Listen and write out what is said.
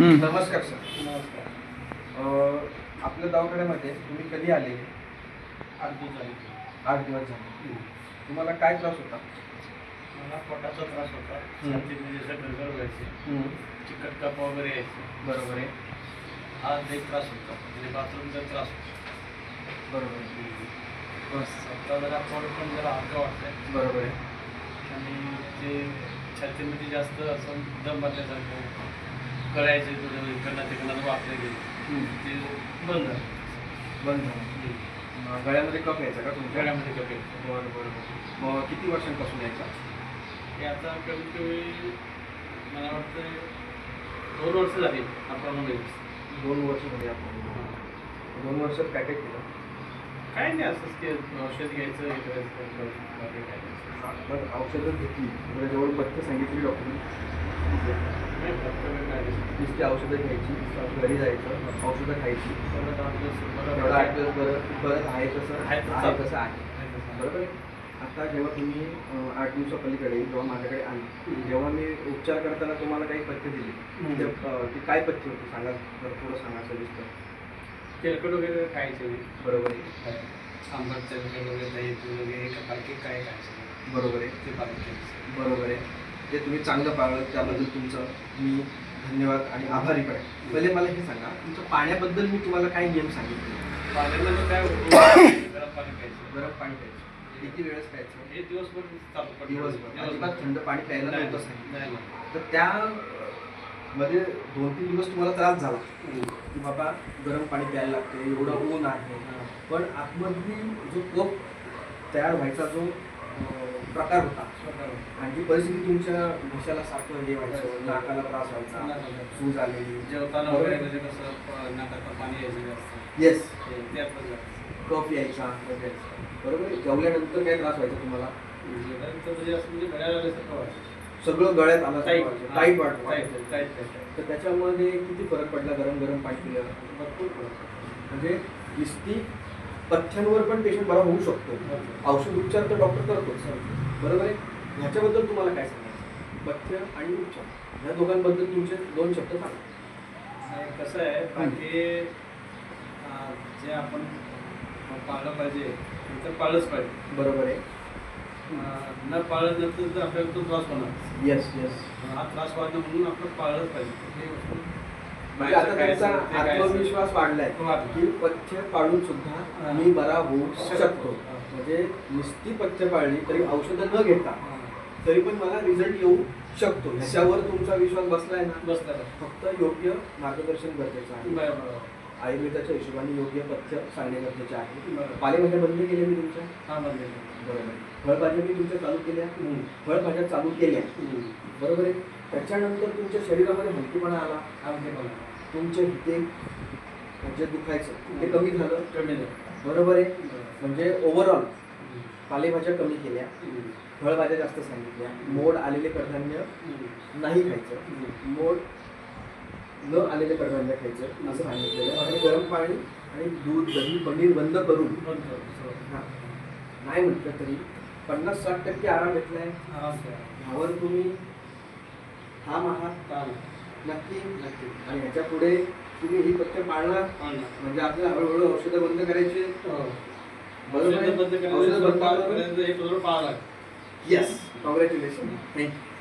नमस्कार सर. आपल्या दवाखान्यामध्ये तुम्ही कधी आले? आठ दिवस झाले. आठ दिवस झाले. तुम्हाला काय त्रास होता? मला पोटाचा त्रास होता. जसं गडगड व्हायचे. चिकट कप वगैरे यायचे. बरोबर आहे. आज एक त्रास होता. म्हणजे बाथरूमचा त्रास होता. बरोबर आहे. बस. आता जरा पोट पण जरा हलकं वाटतंय. बरोबर आहे. आणि ते छातीमध्ये जास्त असं दम भरल्यासारखं कळायचे इकडनं तिकडनं वाकले गेले. ते बंद. झालं बंद. झालं मग गळ्यामध्ये कफ यायचा का तुमच्या? गळ्यामध्ये कपे बरं बरं मग किती वर्षांपासून यायचा? ते आता कमीत कमी मला वाटतं दोन वर्ष झाली आहे दोन वर्ष झाली आपण दोन वर्षात काय काय केलं? काय नाही असंच की औषध घ्यायचं हे करायचं औषधं घेतली. जेवढं पथ्य सांगितली डॉक्टरनी. नाही, नुसती औषधं घ्यायची घरी जायचं औषधं खायची परत आठ दिवस बरं बरं आहे तसं आहे तसं. आहे तसं बरोबर आहे आता जेव्हा तुम्ही आठ दिवसापलीकडे जेव्हा माझ्याकडे आली जेव्हा मी उपचार करताना तुम्हाला काही पथ्य दिली ते, ती काय पथ्य होती सांगा जरा थोडं सांगा सविस्तर तेलकट वगैरे खायचे बरोबर आहे काय? आंबट तेलकट वगैरे दही वगैरे बाकी काय खायचं बरोबर आहे ते बाकी बरोबर आहे ते तुम्ही चांगलं पाळलं त्याबद्दल तुमचं मी धन्यवाद आणि आभारी पण पहिले मला हे सांगा तुमचं पाण्याबद्दल मी तुम्हाला काय नियम सांगितले पाण्यामध्ये काय होतं? गरम पाणी प्यायचं गरम पाणी प्यायचं किती वेळेस प्यायचं हे दिवसभर चालू पडतं. दिवसभर अजिबात थंड पाणी प्यायला नव्हतं सांगितलं नाही, नाही. तर त्या मध्ये दोन तीन दिवस तुम्हाला त्रास झाला. की बाबा गरम पाणी प्यायला लागते एवढं ऊन आहे. पण आतमधली जो कप तयार व्हायचा जो अं, प्रकार होता. आणि जी परिस्थिती तुमच्या घशाला सारखं हे व्हायचं नाकाला त्रास व्हायचा. सूज आलेली. जेवताना वगैरे म्हणजे कसं नाकातनं पाणी यायचं जास्त. येस ते. कफ यायचा. बरोबर? जेवल्यानंतर काय त्रास व्हायचा तुम्हाला? म्हणजे असं म्हणजे गळ्याला वाटतं. सगळं गळ्यात आलं टाईट हा, टाईट. तर त्याच्यामध्ये किती फरक पडला गरम गरम पाणी पिल्यावर? भरपूर फरक. म्हणजे नुसती पथ्यांवर पण पेशंट बरा होऊ शकतो. औषध उपचार तर डॉक्टर करतोच. बरोबर आहे? ह्याच्याबद्दल तुम्हाला काय सांगायचं? पथ्य आणि उपचार या दोघांबद्दल तुमचे दोन शब्द सांगा. आणि कसं आहे बाकी जे आपण पाळलं पाहिजे ते तर पाळलंच पाहिजे. बरोबर आहे. न पाळलं नंतर तर आपल्याला तो त्रास होणार. येस येस हा त्रास वाढणं म्हणून आपण पाळलंच पाहिजे. हे म्हणजे आता त्यांचा. आत्मविश्वास वाढलाय वाढला. की पथ्य पाळून सुद्धा. मी बरा होऊ शकतो. म्हणजे नुसती पथ्य पाळली तरी औषधं न घेता. तरी पण मला रिझल्ट येऊ शकतो ह्याच्यावर तुमचा विश्वास बसलाय ना बसलं? फक्त योग्य मार्गदर्शन गरजेचं आहे. आयुर्वेदाच्या हिशोबाने योग्य पथ्य सांगणे गरजेचे आहे. पालेभाज्या बंद केल्या मी तुमच्या हा, बंद केलं. बरोबर फळभाज्या मी तुमच्या चालू केल्या. फळभाज्या चालू केल्या. बरोबर आहे त्याच्यानंतर तुमच्या शरीरामध्ये हलकीपणा आला हा. तुमचे हिते जे दुखायचं ते कमी झालं कमी झालं. बरोबर आहे. म्हणजे ओव्हरऑल. पालेभाज्या कमी केल्या. फळभाज्या जास्त सांगितल्या मोड आलेले कडधान्य. नाही खायचं. मोड न आलेले कडधान्य खायचं असं सांगितलेलं आणि गरम पाणी आणि दूध दही पनीर बंद करून. हा, नाही म्हटलं तरी पन्नास साठ टक्के आराम करा. ह्यावर तुम्ही ठाम आहात. नक्की नक्की. आणि ह्याच्या पुढे तुम्ही ही पथ्य पाळणार. म्हणजे आपल्याला हळूहळू औषधं बंद करायची हो. बरोबर आहे? औषधं बंद औषधं बंद करायचं, हे पाळायला. Yes congratulation thank you